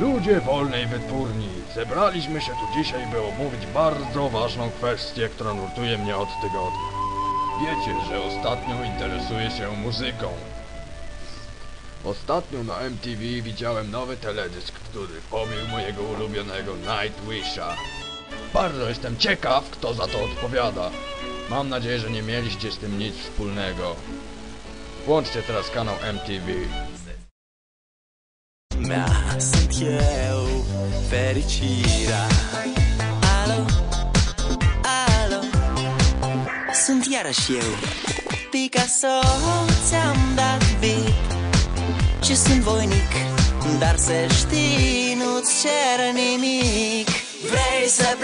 Ludzie wolnej wytwórni, zebraliśmy się tu dzisiaj, by omówić bardzo ważną kwestię, która nurtuje mnie od tygodnia. Wiecie, że ostatnio interesuję się muzyką. Ostatnio na MTV widziałem nowy teledysk, który pobił mojego ulubionego Nightwisha. Bardzo jestem ciekaw, kto za to odpowiada. Mam nadzieję, że nie mieliście z tym nic wspólnego. Włączcie teraz kanał MTV. Mea Sunt eu, fericirea. Alo, alo. Sunt iarăși eu Picasso, ți-am dat bip Și sunt voinic Dar să știi, nu-ți cer nimic. Vrei să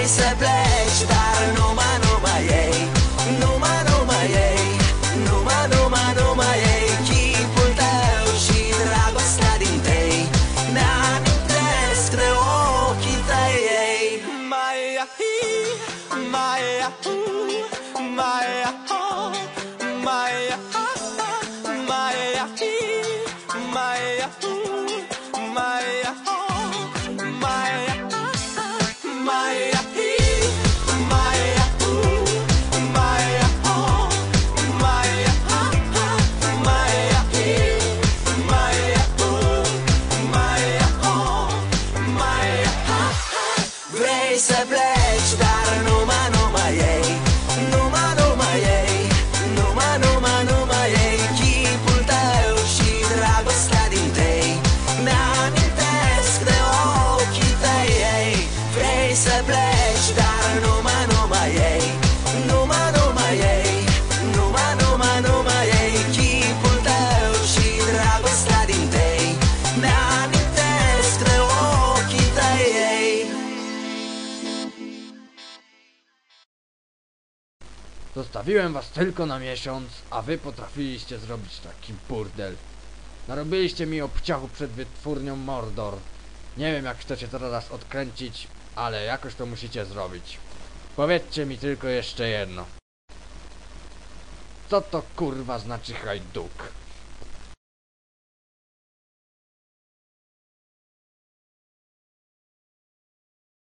Vrei să pleci, dar numai, numai ei. Numai, numai ei. Numai, numai, numai ei. Chipul tău și dragostea din tei Mi-amintesc de ochii tăi. Ei Mai ahi, mai ahu, mai se bleste Zostawiłem was tylko na miesiąc, a wy potrafiliście zrobić taki burdel. Narobiliście mi obciachu przed wytwórnią Mordor. Nie wiem jak chcecie to teraz odkręcić, ale jakoś to musicie zrobić. Powiedzcie mi tylko jeszcze jedno. Co to kurwa znaczy hajduk?